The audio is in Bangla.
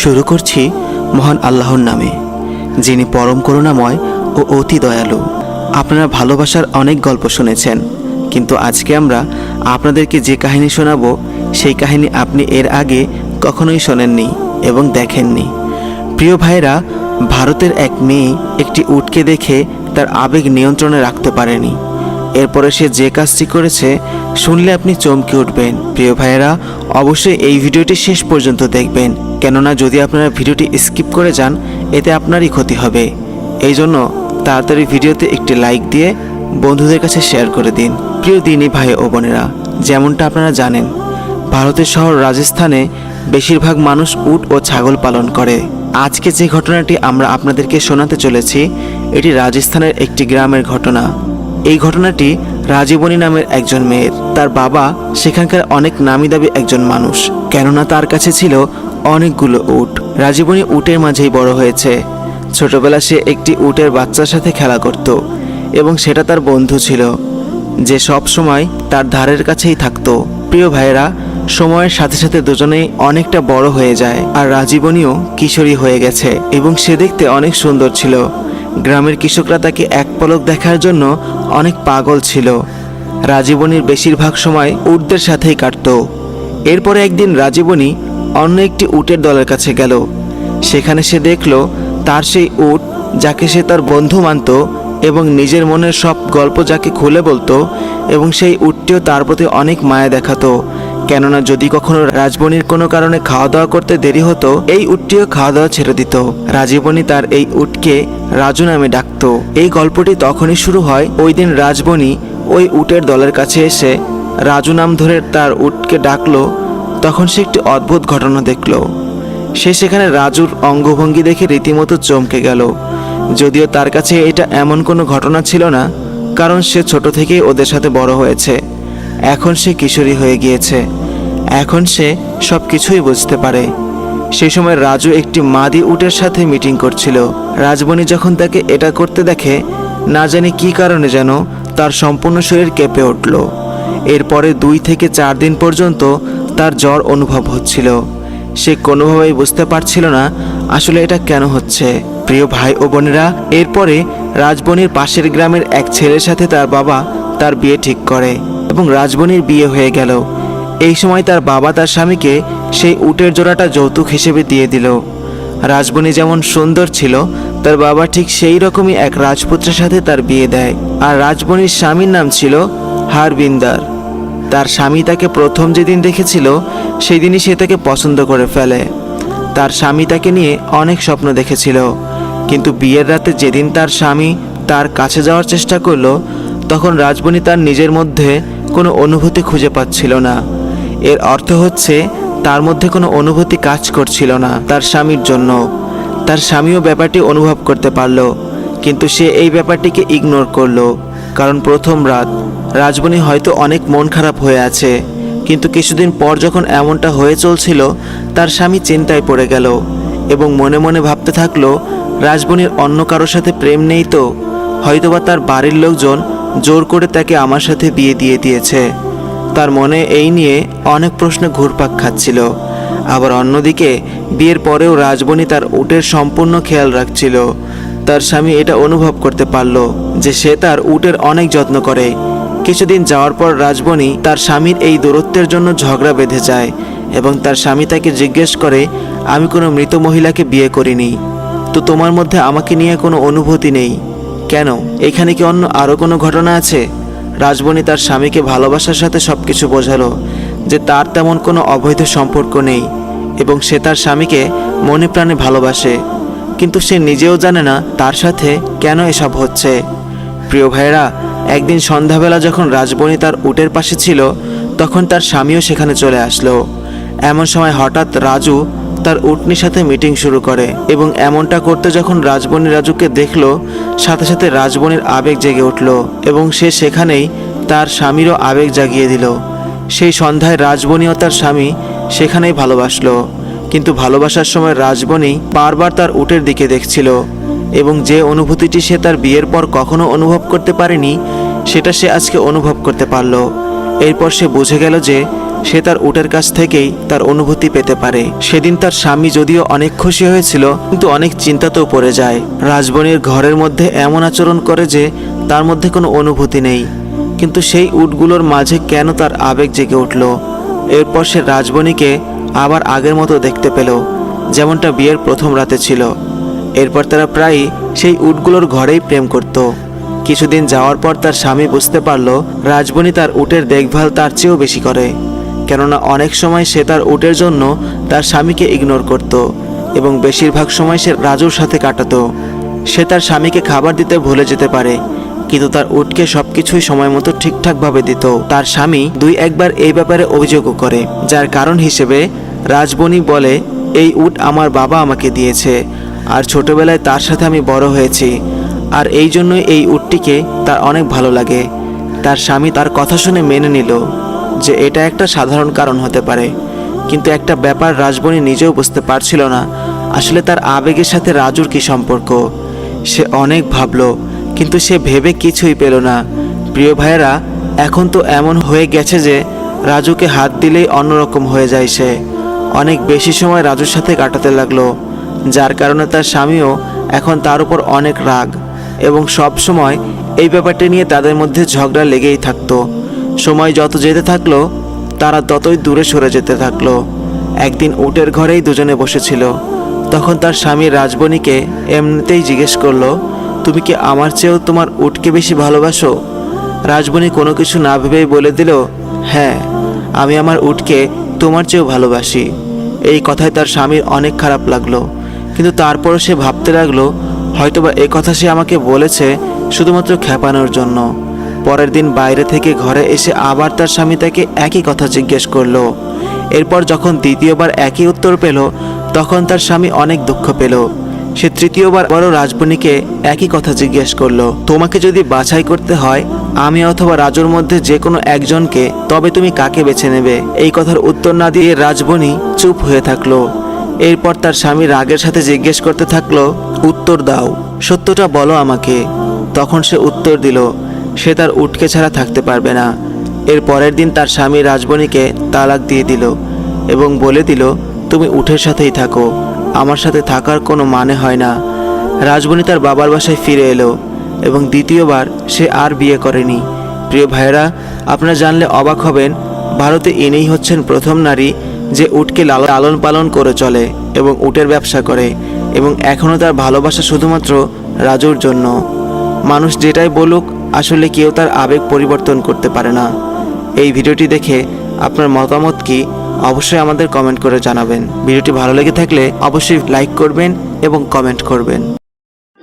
শুরু করছি মহান আল্লাহর নামে, যিনি পরম করুণাময় ও অতি দয়ালু। আপনারা ভালোবাসার অনেক গল্প শুনেছেন, কিন্তু আজকে আমরা আপনাদেরকে যে কাহিনী শোনাবো, সেই কাহিনী আপনি এর আগে কখনোই শোনেননি এবং দেখেননি। প্রিয় ভাইরা ভারতের এক মেয়ে একটি উটকে দেখে তার আবেগ নিয়ন্ত্রণে রাখতে পারেনি। এরপরে সে যে কাজটি করেছে, শুনলে আপনি চমকে উঠবেন। প্রিয় ভাইয়েরা, অবশ্যই এই ভিডিওটি শেষ পর্যন্ত দেখবেন। কেননা যদি আপনারা ভিডিওটি স্কিপ করে যান, এতে আপনারই ক্ষতি হবে। এই জন্য তাড়াতাড়ি ভিডিওতে একটি লাইক দিয়ে বন্ধুদের কাছে শেয়ার করে দিন। প্রিয় দিনী ভাই ও বোনেরা, যেমনটা আপনারা জানেন, ভারতের শহর রাজস্থানে বেশিরভাগ মানুষ উট ও ছাগল পালন করে। আজকে যে ঘটনাটি আমরা আপনাদেরকে শোনাতে চলেছি, এটি রাজস্থানের একটি গ্রামের ঘটনা। এই ঘটনাটি রাজীবনী নামের একজন মেয়ের। তার বাবা সেখানকার অনেক নামি দাবি একজন মানুষ। কেননা তার কাছে ছিল অনেকগুলো উট। রাজীবনী উটের মাঝেই বড় হয়েছে। ছোটবেলা সে একটি উটের বাচ্চার সাথে খেলা করত এবং সেটা তার বন্ধু ছিল, যে সব সময় তার ধারের কাছেই থাকতো। প্রিয় ভাইয়েরা, সময়ের সাথে সাথে দুজনেই অনেকটা বড় হয়ে যায়, আর রাজীবনীও কিশোরী হয়ে গেছে এবং সে দেখতে অনেক সুন্দর ছিল। গ্রামের কৃষকরা তাকে এক পলক দেখার জন্য অনেক পাগল ছিল। রাজীবনীর বেশিরভাগ সময় উটদের সাথেই কাটতো। এরপরে একদিন রাজীবনী অন্য একটি উটের দলের কাছে গেল। সেখানে সে দেখল তার সেই উট যাকে সে তার বন্ধু মানত এবং নিজের মনের সব গল্প যাকে খুলে বলতো এবং সেই উটটিও তার প্রতি অনেক মায়া দেখাতো। কেননা যদি কখনো রাজবনির কোনো কারণে খাওয়া দাওয়া করতে দেরি হতো, এই উটটিও খাওয়া দাওয়া ছেড়ে দিত। রাজীবনী তার এই উটকে রাজু নামে ডাকতো। এই গল্পটি তখনই শুরু হয় ওই দিন রাজবনী ওই উটের দলের কাছে এসে রাজু নাম ধরে তার উটকে ডাকলো, তখন সে একটি অদ্ভুত ঘটনা দেখল। সে সেখানে রাজুর অঙ্গভঙ্গি দেখে রীতিমতো চমকে গেল। যদিও তার কাছে এটা এমন কোনো ঘটনা ছিল না, কারণ সে ছোট থেকেই ওদের সাথে বড় হয়েছে। এখন সে কিশোরী হয়ে গিয়েছে। এখন সে সব কিছুই বুঝতে পারে। সেই সময় রাজু একটি মাদি উটের সাথে মিটিং করছিল। রাজবনি যখন তাকে এটা করতে দেখে, না জানি কী কারণে যেন তার সম্পূর্ণ শরীর কেঁপে উঠল। এরপরে দুই থেকে চার দিন পর্যন্ত তার জ্বর অনুভব হচ্ছিল। সে কোনোভাবেই বুঝতে পারছিল না, আসলে এটা কেন হচ্ছে। প্রিয় ভাই ও বোনেরা, এরপরে রাজবনির পাশের গ্রামের এক ছেলের সাথে তার বাবা তার বিয়ে ঠিক করে। এবং রাজবনির বিয়ে হয়ে গেল। এই সময় তার বাবা তার স্বামীকে সেই উটের জোড়াটা যৌতুক হিসেবে দিয়ে দিল। রাজবনি যেমন সুন্দর ছিল, তার বাবা ঠিক সেই রকমই এক রাজপুত্রের সাথে তার বিয়ে দেয়। আর রাজবনির স্বামীর নাম ছিল হারবিন্দার। তার স্বামী তাকে প্রথম যেদিন দেখেছিল সেই দিনই সে তাকে পছন্দ করে ফেলে। তার স্বামী তাকে নিয়ে অনেক স্বপ্ন দেখেছিল। কিন্তু বিয়ের রাতে যেদিন তার স্বামী তার কাছে যাওয়ার চেষ্টা করল, তখন রাজবনি তার নিজের মধ্যে কোনো অনুভূতি খুঁজে পাচ্ছিল না। এর অর্থ হচ্ছে, তার মধ্যে কোনো অনুভূতি কাজ করছিল না তার স্বামীর জন্য। তার স্বামীও ব্যাপারটি অনুভব করতে পারল, কিন্তু সে এই ব্যাপারটিকে ইগনোর করল। কারণ প্রথম রাত, রাজবনি হয়তো অনেক মন খারাপ হয়ে আছে, কিন্তু কিছুদিন পর যখন এমনটা হয়ে চলছিল, তার স্বামী চিন্তায় পড়ে গেল এবং মনে মনে ভাবতে থাকল, রাজবনির অন্য কারোর সাথে প্রেম নেই তো? হয়তোবা তার বাড়ির লোকজন জোর করে তাকে আমার সাথে বিয়ে দিয়ে দিয়েছে। তার মনে এই নিয়ে অনেক প্রশ্ন ঘুরপাক খাচ্ছিল। আবার অন্যদিকে, বিয়ের পরেও রাজবনি তার উটের সম্পূর্ণ খেয়াল রাখছিল। তার স্বামী এটা অনুভব করতে পারল যে সে তার উটের অনেক যত্ন করে। কিছুদিন যাওয়ার পর রাজবনি তার স্বামীর এই দূরত্বের জন্য ঝগড়া বেঁধে যায় এবং তার স্বামী তাকে জিজ্ঞেস করে, আমি কোনো মৃত মহিলাকে বিয়ে করিনি। তো তোমার মধ্যে আমাকে নিয়ে কোনো অনুভূতি নেই? কেন? এখানে কি অন্য আরও কোনো ঘটনা আছে? রাজবনি তার স্বামীকে ভালোবাসার সাথে সব কিছু বোঝালো, যে তার তেমন কোনো অবৈধ সম্পর্ক নেই, এবং সে তার স্বামীকে মনে প্রাণে ভালোবাসে। কিন্তু সে নিজেও জানে না তার সাথে কেন এসব হচ্ছে। প্রিয় ভাইয়েরা, একদিন সন্ধ্যাবেলা যখন রাজবনি তার উটের পাশে ছিল, তখন তার স্বামীও সেখানে চলে আসলো। এমন সময় হঠাৎ রাজু তার উটনির সাথে মিটিং শুরু করে এবং এমনটা করতে যখন রাজবনি রাজুকে দেখল, সাথে সাথে রাজবনির আবেগ জেগে উঠল এবং সে সেখানেই তার স্বামীরও আবেগ জাগিয়ে দিল। সেই সন্ধ্যায় রাজবনি ও তার স্বামী সেখানেই ভালোবাসলো। কিন্তু ভালোবাসার সময় রাজবনি বারবার তার উটের দিকে দেখছিল এবং যে অনুভূতিটি সে তার বিয়ের পর কখনো অনুভব করতে পারেনি, সেটা সে আজকে অনুভব করতে পারল। এরপর সে বুঝে গেল যে সে তার উটের কাছ থেকেই তার অনুভূতি পেতে পারে। সেদিন তার স্বামী যদিও অনেক খুশি হয়েছিল, কিন্তু অনেক চিন্তাতেও পড়ে যায়। রাজবনির ঘরের মধ্যে এমন আচরণ করে যে তার মধ্যে কোনো অনুভূতি নেই। কিন্তু সেই উটগুলোর মাঝে কেন তার আবেগ জেগে উঠল? এরপর সে রাজবণীকে আবার আগের মতো দেখতে পেল, যেমনটা বিয়ের প্রথম রাতে ছিল। এরপর তারা প্রায়ই সেই উটগুলোর ঘরেই প্রেম করত। কিছুদিন যাওয়ার পর তার স্বামী বুঝতে পারল রাজবণী তার উটের দেখভাল তার চেয়েও বেশি করে। কেননা অনেক সময় সে তার উটের জন্য তার স্বামীকে ইগনোর করত এবং বেশিরভাগ সময় সে রাজুর সাথে কাটাতো। সে তার স্বামীকে খাবার দিতে ভুলে যেতে পারে, কিন্তু তার উটকে সবকিছুই সময় মতো ঠিকঠাকভাবে দিত। তার স্বামী দুই একবার এই ব্যাপারে অভিযোগও করে, যার কারণ হিসেবে রাজবণী বলে, এই উট আমার বাবা আমাকে দিয়েছে, আর ছোটবেলায় তার সাথে আমি বড় হয়েছি, আর এই জন্যই এই উটটিকে তার অনেক ভালো লাগে। তার স্বামী তার কথা শুনে মেনে নিল। যে এটা একটা সাধারণ কারণ হতে পারে। কিন্তু একটা ব্যাপার রাজবণী নিজেও বুঝতে পারছিল না, আসলে তার আবেগের সাথে রাজুর কি সম্পর্ক? সে অনেক ভাবলো, কিন্তু সে ভেবে কিছুই পেল না। প্রিয় ভাইয়েরা, এখন তো এমন হয়ে গেছে যে রাজুকে হাত দিলেই অন্যরকম হয়ে যায় সে। অনেক বেশি সময় রাজুর সাথে কাটাতে লাগল, যার কারণে তার স্বামীও এখন তার উপর অনেক রাগ এবং সব সময় এই ব্যাপারটি নিয়ে তাদের মধ্যে ঝগড়া লেগেই থাকতো। সময় যত যেতে থাকল, তারা ততই দূরে সরে যেতে থাকল। একদিন উটের ঘরেই দুজনে বসেছিল। তখন তার স্বামী রাজবণীকে এমনিতেই জিজ্ঞেস করল, তুমি কি আমার চেয়েও তোমার উটকে বেশি ভালোবাসো? রাজবণী কোনো কিছু না ভেবেই বলে দিল হ্যাঁ আমি আমার উটকে তোমার চেয়েও ভালোবাসি। এই কথায় তার স্বামীর অনেক খারাপ লাগল। কিন্তু তারপরও সে ভাবতে লাগল, হয়তোবা এই কথা সে আমাকে বলেছে শুধুমাত্র খেপানোর জন্য। পরের দিন বাইরে থেকে ঘরে এসে আবার তার স্বামী তাকে একই কথা জিজ্ঞেস করল। এরপর যখন দ্বিতীয়বার একই উত্তর পেল, তখন তার স্বামী অনেক দুঃখ পেল। সে তৃতীয়বার বড় রাজবণীকে একই কথা জিজ্ঞেস করল, তোমাকে যদি বাছাই করতে হয়, আমি অথবা রাজুর মধ্যে যে কোনো একজনকে, তবে তুমি কাকে বেছে নেবে? এই কথার উত্তর না দিয়ে রাজবণী চুপ হয়ে থাকল। এরপর তার স্বামী রাগের সাথে জিজ্ঞেস করতে থাকল, উত্তর দাও, সত্যটা বলো আমাকে। তখন সে উত্তর দিল সে তার উটকে ছাড়া থাকতে পারবে না। এর পরের দিন তার স্বামী রাজবণীকে তালাক দিয়ে দিল এবং বলে দিল, তুমি উঠের সাথেই থাকো। আমার সাথে থাকার কোনো মানে হয় না। রাজবণী তার বাবার বাসায় ফিরে এলো এবং দ্বিতীয়বার সে আর বিয়ে করেনি। প্রিয় ভাইয়েরা, আপনারা জানলে অবাক হবেন, ভারতে ইনিই হচ্ছেন প্রথম নারী যে উটকে লাল- লালন পালন করে চলে এবং উটের ব্যবসা করে এবং এখনও তার ভালোবাসা শুধুমাত্র রাজুর জন্য। মানুষ যেটাই বলুক আসলে কেউ তার আবেগ পরিবর্তন করতে পারে না। এই ভিডিওটি দেখে আপনার মতামত কি, অবশ্যই আমাদের কমেন্ট করে জানাবেন। ভিডিওটি ভালো লেগে থাকলে অবশ্যই লাইক করবেন এবং কমেন্ট করবেন।